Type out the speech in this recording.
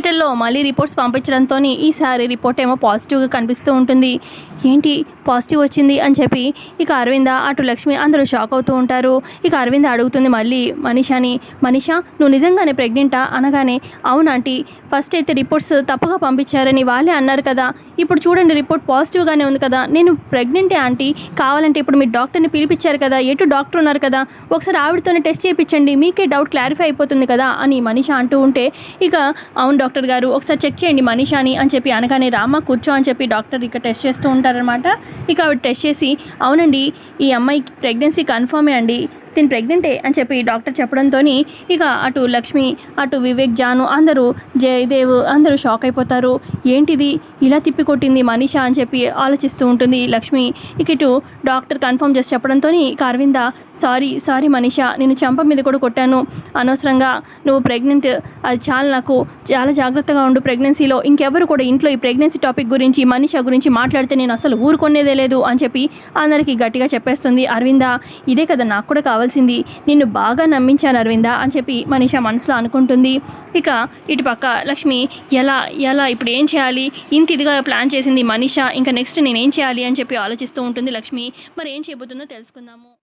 హాస్పిటల్లో మళ్ళీ రిపోర్ట్స్ పంపించడంతో ఈసారి రిపోర్ట్ ఏమో పాజిటివ్గా కనిపిస్తూ ఉంటుంది. ఏంటి? పాజిటివ్ వచ్చింది అని చెప్పి ఇక అరవింద అటు లక్ష్మి అందరూ షాక్ అవుతూ ఉంటారు. ఇక అరవింద అడుగుతుంది మళ్ళీ మనీషాని మనీషా నువ్వు నిజంగానే ప్రెగ్నెంటా అనగానే అవునాంటీ ఫస్ట్ అయితే రిపోర్ట్స్ తప్పుగా పంపించారని వాళ్ళే అన్నారు కదా. ఇప్పుడు చూడండి రిపోర్ట్ పాజిటివ్గానే ఉంది కదా. నేను ప్రెగ్నెంటే ఆంటీ? కావాలంటే ఇప్పుడు మీ డాక్టర్ని పిలిపించారు కదా. ఎటు డాక్టర్ ఉన్నారు కదా? ఒకసారి ఆవిడతోనే టెస్ట్ చేయించండి. మీకే డౌట్ క్లారిఫై అయిపోతుంది కదా అని మనీష అంటూ ఉంటే ఇక అవును డాక్టర్ డాక్టర్ గారు ఒకసారి చెక్ చేయండి మనీషాని అని చెప్పి అనగానే రామ్మ కూర్చో అని చెప్పి డాక్టర్ ఇక టెస్ట్ చేస్తూ ఉంటారనమాట ఇక ఆవిడ టెస్ట్ చేసి అవునండి ఈ అమ్మాయికి ప్రెగ్నెన్సీ కన్ఫర్మే అండి. తిని ప్రెగ్నెంటే అని చెప్పి డాక్టర్ చెప్పడంతో ఇక అటు లక్ష్మి అటు వివేక్ జాను అందరూ జయదేవ్ అందరూ షాక్ అయిపోతారు. ఏంటిది? ఇలా తిప్పి కొట్టింది మనీషా అని చెప్పి ఆలోచిస్తూ ఉంటుంది లక్ష్మి. ఇక ఇటు డాక్టర్ కన్ఫర్మ్ చేసి చెప్పడంతో ఇక అరవింద సారీ సారీ మనీషా నేను చంప మీద కూడా కొట్టాను. అనవసరంగా నువ్వు ప్రెగ్నెంట్ అది చాలా నాకు. చాలా జాగ్రత్తగా ఉండు ప్రెగ్నెన్సీలో. ఇంకెవరు కూడా ఇంట్లో ఈ ప్రెగ్నెన్సీ టాపిక్ గురించి మనీష గురించి మాట్లాడితే నేను అసలు ఊరుకొనేదే లేదు అని చెప్పి అందరికీ గట్టిగా చెప్పేస్తుంది అరవింద. ఇదే కదా నాకు కూడా కావాల్సింది. నిన్ను బాగా నమ్మించాను అరవింద అని చెప్పి మనిష మనసులో అనుకుంటుంది. ఇక ఇటు పక్క లక్ష్మి ఎలా ఎలా ఇప్పుడు ఏం చేయాలి? ఇంత ఇదిగా ప్లాన్ చేసింది మనిష ఇంకా నెక్స్ట్ నేనేం చేయాలి అని చెప్పి ఆలోచిస్తూ ఉంటుంది లక్ష్మి. మరి ఏం చేయబోతుందో తెలుసుకుందాము.